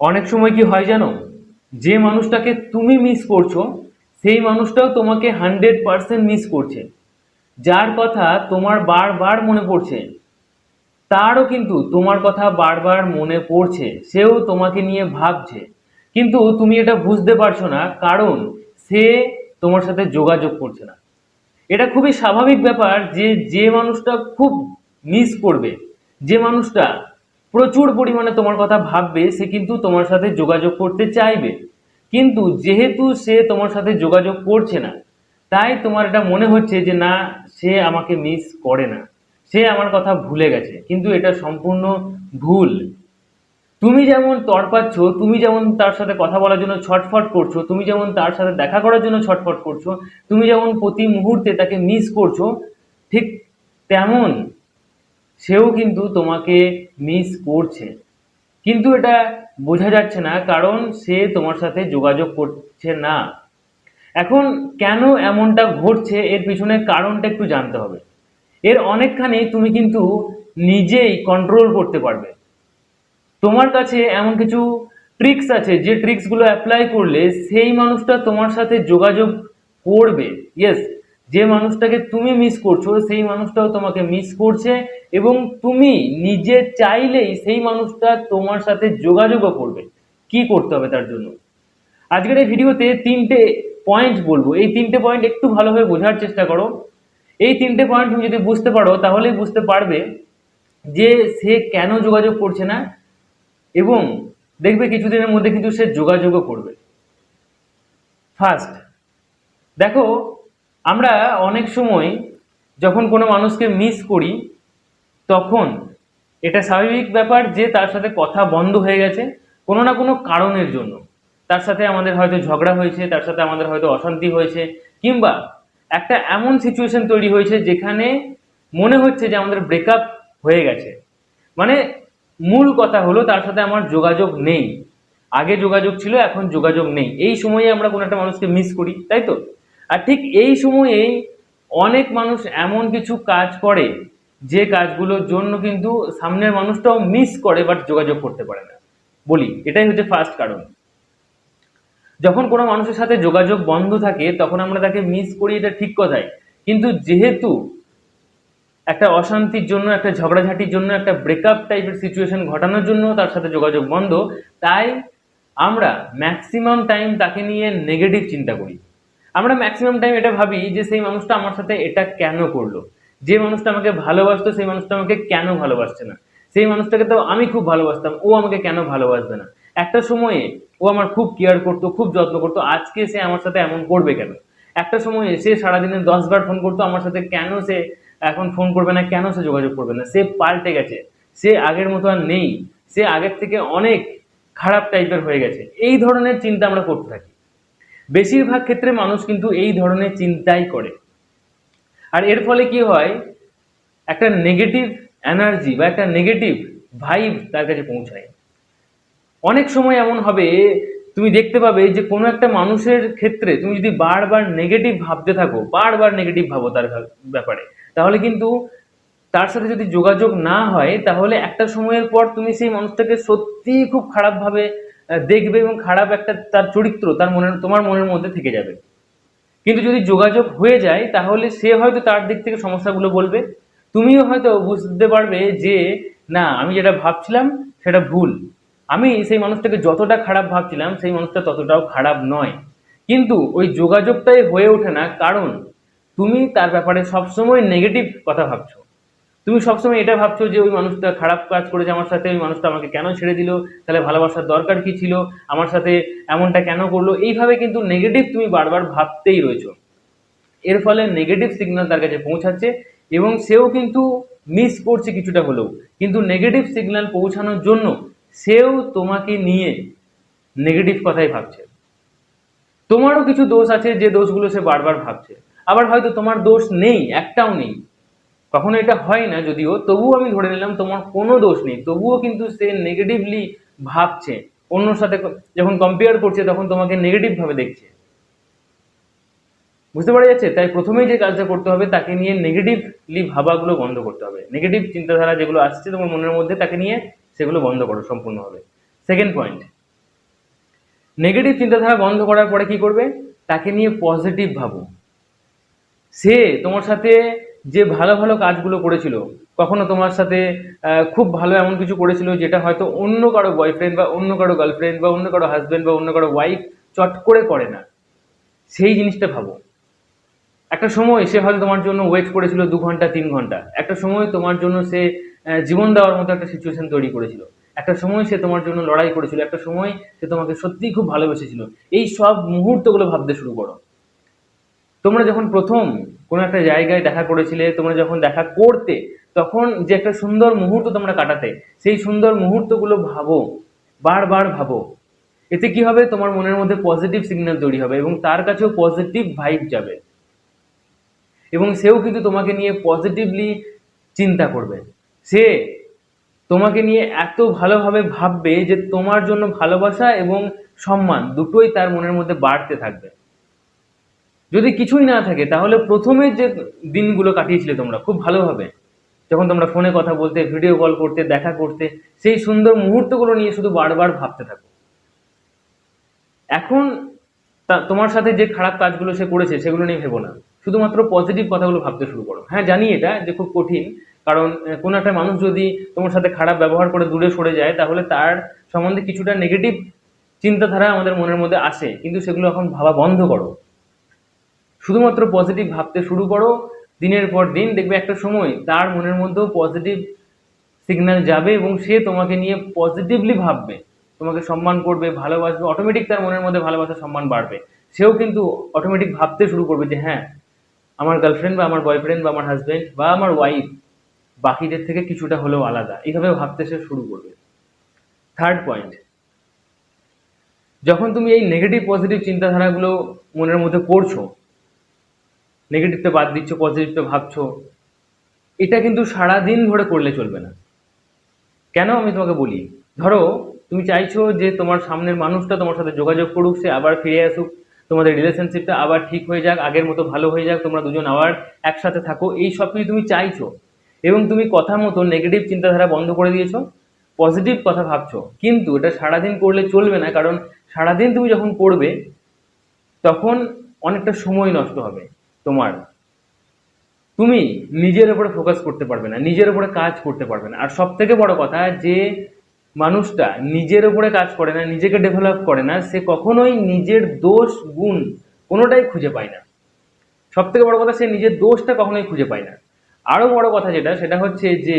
অনেক সময় কি হয় জানো? যে মানুষটাকে তুমি মিস করছ, সেই মানুষটাও তোমাকে হান্ড্রেড পার্সেন্ট মিস করছে। যার কথা তোমার বারবার মনে পড়ছে, তারও কিন্তু তোমার কথা বারবার মনে পড়ছে, সেও তোমাকে নিয়ে ভাবছে। কিন্তু তুমি এটা বুঝতে পারছ না, কারণ সে তোমার সাথে যোগাযোগ করছে না। এটা খুবই স্বাভাবিক ব্যাপার যে যে মানুষটা খুব মিস করবে, যে মানুষটা প্রচুর পরিমাণে তোমার কথা ভাববে, সে কিন্তু তোমার সাথে যোগাযোগ করতে চাইবে। কিন্তু যেহেতু সে তোমার সাথে যোগাযোগ করছে না, তাই তোমার এটা মনে হচ্ছে যে না, সে আমাকে মিস করে না। সে আমার কথা ভুলে গেছে, কিন্তু এটা সম্পূর্ণ ভুল। তুমি যেমন তড়পাচ্ছ তুমি যেমন তার সাথে কথা বলার জন্য ছটফট করছ, তুমি যেমন তার সাথে দেখা করার জন্য ছটফট করছ, তুমি যেমন প্রতি মুহূর্তে তাকে মিস করছ, ঠিক তেমন সেও কিন্তু তোমাকে মিস করছে। কিন্তু এটা বোঝা যাচ্ছে না, কারণ সে তোমার সাথে যোগাযোগ করছে না। এখন কেন এমনটা ঘটছে, এর পিছনে কারণটা একটু জানতে হবে। এর অনেকখানি তুমি কিন্তু নিজেই কন্ট্রোল করতে পারবে। তোমার কাছে এমন কিছু ট্রিক্স আছে, যে ট্রিক্সগুলো অ্যাপ্লাই করলে সেই মানুষটা তোমার সাথে যোগাযোগ করবে। ইয়েস যে মানুষটাকে তুমি মিস করছ, সেই মানুষটাও তোমাকে মিস করছে এবং তুমি নিজে চাইলেই সেই মানুষটা তোমার সাথে যোগাযোগও করবে। কি করতে হবে তার জন্য? আজকের এই ভিডিওতে তিনটে পয়েন্ট বলব। এই তিনটে পয়েন্ট একটু ভালোভাবে বোঝার চেষ্টা করো। এই তিনটে পয়েন্ট তুমি যদি বুঝতে পারো, তাহলেই বুঝতে পারবে যে সে কেন যোগাযোগ করছে না এবং দেখবে কিছুদিনের মধ্যে কিন্তু সে যোগাযোগও করবে। ফার্স্ট দেখো আমরা অনেক সময় যখন কোনো মানুষকে মিস করি, তখন এটা স্বাভাবিক ব্যাপার যে তার সাথে কথা বন্ধ হয়ে গেছে কোনো না কোনো কারণের জন্য। তার সাথে আমাদের হয়তো ঝগড়া হয়েছে, তার সাথে আমাদের হয়তো অশান্তি হয়েছে, কিংবা একটা এমন সিচুয়েশন তৈরি হয়েছে যেখানে মনে হচ্ছে যে আমাদের ব্রেকআপ হয়ে গেছে। মানে মূল কথা হলো তার সাথে আমার যোগাযোগ নেই। আগে যোগাযোগ ছিল, এখন যোগাযোগ নেই। এই সময়ে আমরা কোনো একটা মানুষকে মিস করি, তাই তো? আর ঠিক এই সময়েই অনেক মানুষ এমন কিছু কাজ করে, যে কাজগুলোর জন্য কিন্তু সামনের মানুষটাও মিস করে বাট যোগাযোগ করতে পারে না। বলি, এটাই হচ্ছে ফার্স্ট কারণ। যখন কোনো মানুষের সাথে যোগাযোগ বন্ধ থাকে, তখন আমরা তাকে মিস করি এটা ঠিক কথাই। কিন্তু যেহেতু একটা অশান্তির জন্য, একটা ঝগড়াঝাটির জন্য, একটা ব্রেকআপ টাইপের সিচুয়েশন ঘটানোর জন্য তার সাথে যোগাযোগ বন্ধ, তাই আমরা ম্যাক্সিমাম টাইম তাকে নিয়ে নেগেটিভ চিন্তা করি। আমরা ম্যাক্সিমাম টাইম এটা ভাবি যে সেই মানুষটা আমার সাথে এটা কেন করল? যে মানুষটা আমাকে ভালোবাসতো, সেই মানুষটা আমাকে কেন ভালোবাসছে না? সেই মানুষটাকে তো আমি খুব ভালোবাসতাম, ও আমাকে কেন ভালোবাসবে না? একটা সময়ে ও আমার খুব কেয়ার করতো, খুব যত্ন করতো, আজকে সে আমার সাথে এমন করবে কেন? একটা সময়ে সে সারাদিনে দশ বার ফোন করতো, আমার সাথে কেন সে এখন ফোন করবে না, কেন সে যোগাযোগ করবে না? সে পাল্টে গেছে, সে আগের মতো আর নেই, সে আগের থেকে অনেক খারাপ টাইপের হয়ে গেছে। এই ধরনের চিন্তা আমরা করতে থাকি। বেশিরভাগ ক্ষেত্রে মানুষ কিন্তু এই ধরনের চিন্তাই করে। আর এর ফলে কি হয়? একটা নেগেটিভ এনার্জি বা একটা নেগেটিভ ভাইব তার কাছে পৌঁছায়। অনেক সময় এমন হবে, তুমি দেখতে পাবে যে কোনো একটা মানুষের ক্ষেত্রে তুমি যদি বারবার নেগেটিভ ভাবতে থাকো, বারবার নেগেটিভ ভাবো তার ব্যাপারে, তাহলে কিন্তু তার সাথে যদি যোগাযোগ না হয়, তাহলে একটা সময়ের পর তুমি সেই মানুষটাকে সত্যিই খুব খারাপভাবে দেখবে এবং খারাপ একটা তার চরিত্র তার মনের, তোমার মনের মধ্যে থেকে যাবে। কিন্তু যদি যোগাযোগ হয়ে যায়, তাহলে সে হয়তো তার দিক থেকে সমস্যাগুলো বলবে। তুমিও হয়তো বুঝতে পারবে যে, না, আমি যেটা ভাবছিলাম, সেটা ভুল। আমি সেই মানুষটাকে যতটা খারাপ ভাবছিলাম, সেই মানুষটা ততটাও খারাপ নয়। কিন্তু ওই যোগাযোগটাই হয়ে ওঠে না, কারণ তুমি তার ব্যাপারে সবসময় নেগেটিভ কথা ভাবছ। তুমি সবসময় এটা ভাবছ যে ওই মানুষটা খারাপ কাজ করেছে আমার সাথে, ওই মানুষটা আমাকে কেন ছেড়ে দিল? তাহলে ভালোবাসার দরকার কি ছিল? আমার সাথে এমনটা কেন করল? এইভাবে কিন্তু নেগেটিভ তুমি বারবার ভাবতেই রয়েছো। এর ফলে নেগেটিভ সিগন্যাল তার কাছে পৌঁছাচ্ছে এবং সেও কিন্তু মিস করছে কিছুটা হলেও। কিন্তু নেগেটিভ সিগন্যাল পৌঁছানোর জন্য সেও তোমাকে নিয়ে নেগেটিভ কথাই ভাবছে। তোমারও কিছু দোষ আছে যে দোষগুলো সে বারবার ভাবছে। আবার হয়তো তোমার দোষ নেই, একটাও নেই। কখনো এটা হয় না, যদিও তবুও আমি ধরে নিলাম তোমার কোনো দোষ নেই, তবুও কিন্তু সে নেগেটিভলি ভাবছে, অন্যর সাথে যখন কম্পেয়ার করছে তখন তোমাকে নেগেটিভ ভাবে দেখছে। বুঝতে পারা যাচ্ছে? তাই প্রথমেই যে কাজটা করতে হবে, তাকে নিয়ে নেগেটিভলি ভাবাগুলো বন্ধ করতে হবে। নেগেটিভ চিন্তাধারা যেগুলো আসছে তোমার মনের মধ্যে, তাকে নিয়ে সেগুলো বন্ধ করো সম্পূর্ণভাবে সেকেন্ড পয়েন্ট নেগেটিভ চিন্তাধারা বন্ধ করার পরে কি করবে? তাকে নিয়ে পজিটিভ ভাবো। সে তোমার সাথে যে ভালো ভালো কাজগুলো করেছিল, কখনো তোমার সাথে খুব ভালো এমন কিছু করেছিল যেটা হয়তো অন্য কারও বয়ফ্রেন্ড বা অন্য কারও গার্লফ্রেন্ড বা অন্য কারও হাজবেন্ড বা অন্য কারও ওয়াইফ চট করে করে না। সেই জিনিসটা ভাবো। একটা সময় সে হয়তো তোমার জন্য ওয়েট করেছিল দু ঘণ্টা, তিন ঘণ্টা। একটা সময় তোমার জন্য সে জীবন দেওয়ার মতো একটা সিচুয়েশন তৈরি করেছিল। একটা সময় সে তোমার জন্য লড়াই করেছিল। একটা সময় সে তোমাকে সত্যিই খুব ভালোবেসেছিল। এই সব মুহূর্তগুলো ভাবতে শুরু করো। তোমরা যখন প্রথম কোনো একটা জায়গায় দেখা করেছিলে, তোমরা যখন দেখা করতে, তখন যে একটা সুন্দর মুহূর্ত তোমরা কাটাতে, সেই সুন্দর মুহূর্তগুলো ভাবো, বারবার ভাবো। এতে কি হবে? তোমার মনের মধ্যে পজিটিভ সিগন্যাল তৈরি হবে এবং তার কাছেও পজিটিভ ভাইব যাবে। এবং সেও কিন্তু তোমাকে নিয়ে পজিটিভলি চিন্তা করবে। সে তোমাকে নিয়ে এত ভালোভাবে ভাববে যে তোমার জন্য ভালোবাসা এবং সম্মান দুটোই তার মনের মধ্যে বাড়তে থাকবে। যদি কিছুই না থাকে, তাহলে প্রথমে যে দিনগুলো কাটিয়েছিলে তোমরা, খুব ভালোভাবে যখন তোমরা ফোনে কথা বলতে ভিডিও কল করতে, দেখা করতে, সেই সুন্দর মুহূর্তগুলো নিয়ে শুধু বারবার ভাবতে থাকো। এখন তোমার সাথে যে খারাপ কাজগুলো সে করেছে, সেগুলো নিয়ে ভেবো না। শুধুমাত্র পজিটিভ কথাগুলো ভাবতে শুরু করো। হ্যাঁ জানি এটা যে খুব কঠিন, কারণ কোনো একটা মানুষ যদি তোমার সাথে খারাপ ব্যবহার করে দূরে সরে যায়, তাহলে তার সম্বন্ধে কিছুটা নেগেটিভ চিন্তাধারা আমাদের মনের মধ্যে আসে, কিন্তু সেগুলো এখন ভাবা বন্ধ করো। শুধুমাত্র পজিটিভ ভাবতে শুরু করো, দিনের পর দিন দেখবে একটা সময় তার মনের মধ্যেও পজিটিভ সিগন্যাল যাবে এবং সে তোমাকে নিয়ে পজিটিভলি ভাববে। তোমাকে সম্মান করবে, ভালোবাসবে অটোমেটিক তার মনের মধ্যে ভালোবাসা, সম্মান বাড়বে। সেও কিন্তু অটোমেটিক ভাবতে শুরু করবে যে হ্যাঁ আমার গার্লফ্রেন্ড বা আমার বয়ফ্রেন্ড বা আমার হাজবেন্ড বা আমার ওয়াইফ বাকিদের থেকে কিছুটা হলেও আলাদা। এইভাবে ভাবতে সে শুরু করবে। থার্ড পয়েন্ট যখন তুমি এই নেগেটিভ পজিটিভ চিন্তাধারাগুলো মনের মধ্যে করছ নেগেটিভটা বাদ দিচ্ছ পজিটিভটা ভাবছ, এটা কিন্তু সারা দিন ধরে করলে চলবে না। কেন আমি তোমাকে বলি? ধরো, তুমি চাইছো যে তোমার সামনের মানুষটা তোমার সাথে যোগাযোগ করুক, সে আবার ফিরে আসুক, তোমাদের রিলেশনশিপটা আবার ঠিক হয়ে যাক, আগের মতো ভালো হয়ে যাক, তোমরা দুজন আবার একসাথে থাকো, এই সব কিছু তুমি চাইছো। এবং তুমি কথা মতো নেগেটিভ চিন্তাধারা বন্ধ করে দিয়েছ পজিটিভ কথা ভাবছ। কিন্তু এটা সারাদিন করলে চলবে না, কারণ সারাদিন তুমি যখন করবে, তখন অনেকটা সময় নষ্ট হবে। তোমার। তুমি নিজের উপরে ফোকাস করতে পারবে না, নিজের উপরে কাজ করতে পারবে না। আর সব থেকে বড় কথা, যে মানুষটা নিজের উপরে কাজ করে না, নিজেকে ডেভেলপ করে না, সে কখনোই নিজের দোষ, গুণ কোনোটাই খুঁজে পায় না। সব থেকে বড় কথা, সে নিজের দোষটা কখনোই খুঁজে পায় না। আরও বড় কথা যেটা, সেটা হচ্ছে যে,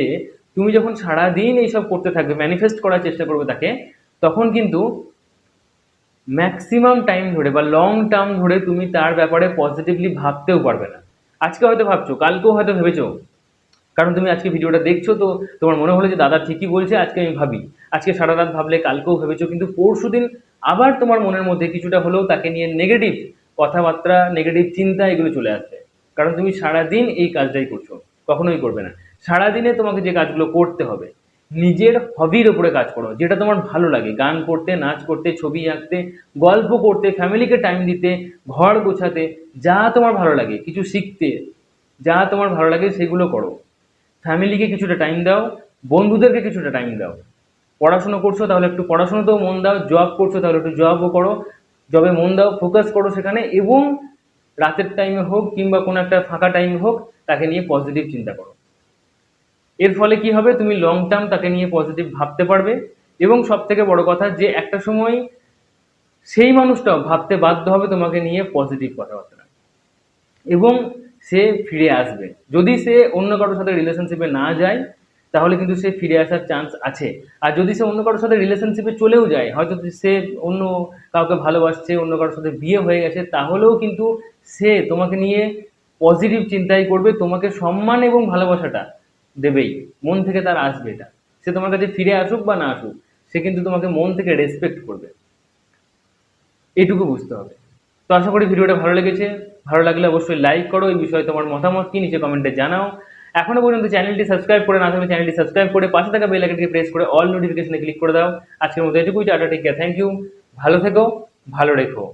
তুমি যখন সারাদিন এইসব করতে থাকবে ম্যানিফেস্ট করার চেষ্টা করবে তাকে, তখন কিন্তু ম্যাক্সিমাম টাইম ধরে বা লং টার্ম ধরে তুমি তার ব্যাপারে পজিটিভলি ভাবতেও পারবে না। আজকে হয়তো ভাবছ, কালকেও হয়তো ভেবেছো। কারণ তুমি আজকে ভিডিওটা দেখছ তো তোমার মনে হলো যে দাদা ঠিকই বলছে, আজকে আমি ভাবি। আজকে সারা রাত ভাবলে কালকেও ভেবেছো, কিন্তু পরশু দিন আবার তোমার মনের মধ্যে কিছুটা হলেও তাকে নিয়ে নেগেটিভ কথাবার্তা নেগেটিভ চিন্তা এগুলো চলে আসবে। কারণ তুমি সারাদিন এই কাজটাই করছ, কখনোই করবে না। সারাদিনে তোমাকে যে কাজগুলো করতে হবে নিজের হবির উপরে কাজ করো, যেটা তোমার ভালো লাগে। গান করতে, নাচ করতে, ছবি আঁকতে, গল্প করতে ফ্যামিলিকে টাইম দিতে, ঘর গোছাতে, যা তোমার ভালো লাগে, কিছু শিখতে, যা তোমার ভালো লাগে সেগুলো করো। ফ্যামিলিকে কিছুটা টাইম দাও, বন্ধুদেরকে কিছুটা টাইম দাও। পড়াশুনো করছ তাহলে একটু পড়াশোনাতেও মন দাও জব করছ তাহলে একটু জবও করো। জবে মন দাও ফোকাস করো সেখানে এবং রাতের টাইমে হোক কিংবা কোনো একটা ফাঁকা টাইম হোক, তাকে নিয়ে পজিটিভ চিন্তা করো। এর ফলে কি হবে? তুমি লং টার্ম তাকে নিয়ে পজিটিভ ভাবতে পারবে। এবং সব থেকে বড় কথা, যে একটা সময় সেই মানুষটাও ভাবতে বাধ্য হবে তোমাকে নিয়ে পজিটিভ কথাবার্তা। এবং সে ফিরে আসবে। যদি সে অন্য কারোর সাথে রিলেশনশিপে না যায়, তাহলে কিন্তু সে ফিরে আসার চান্স আছে। আর যদি সে অন্য কারোর সাথে রিলেশনশিপে চলেও যায়, হয়তো সে অন্য কাউকে ভালোবাসছে, অন্য কারোর সাথে বিয়ে হয়ে গেছে, তাহলেও কিন্তু সে তোমাকে নিয়ে পজিটিভ চিন্তাই করবে। তোমাকে সম্মান এবং ভালোবাসাটা দেবেই, মন থেকে তার আসবে এটা। সে তোমার কাছে ফিরে আসুক বা না আসুক, সে কিন্তু তোমাকে মন থেকে রেসপেক্ট করবে। এটুকু বুঝতে হবে। তো আশা করি ভিডিওটা ভালো লেগেছে। ভালো লাগলে অবশ্যই লাইক করো। এই বিষয়ে তোমার মতামত কি নিচে কমেন্টে জানাও। এখনও পর্যন্ত চ্যানেলটি সাবস্ক্রাইব করে না থাকলে চ্যানেলটি সাবস্ক্রাইব করে পাশে থাকা বেল আইকনটি প্রেস করে অল নোটিফিকেশনে ক্লিক করে দাও। আজকের মতো এটুকুই। Tata take care thank you ভালো থেকো, ভালো রেখো।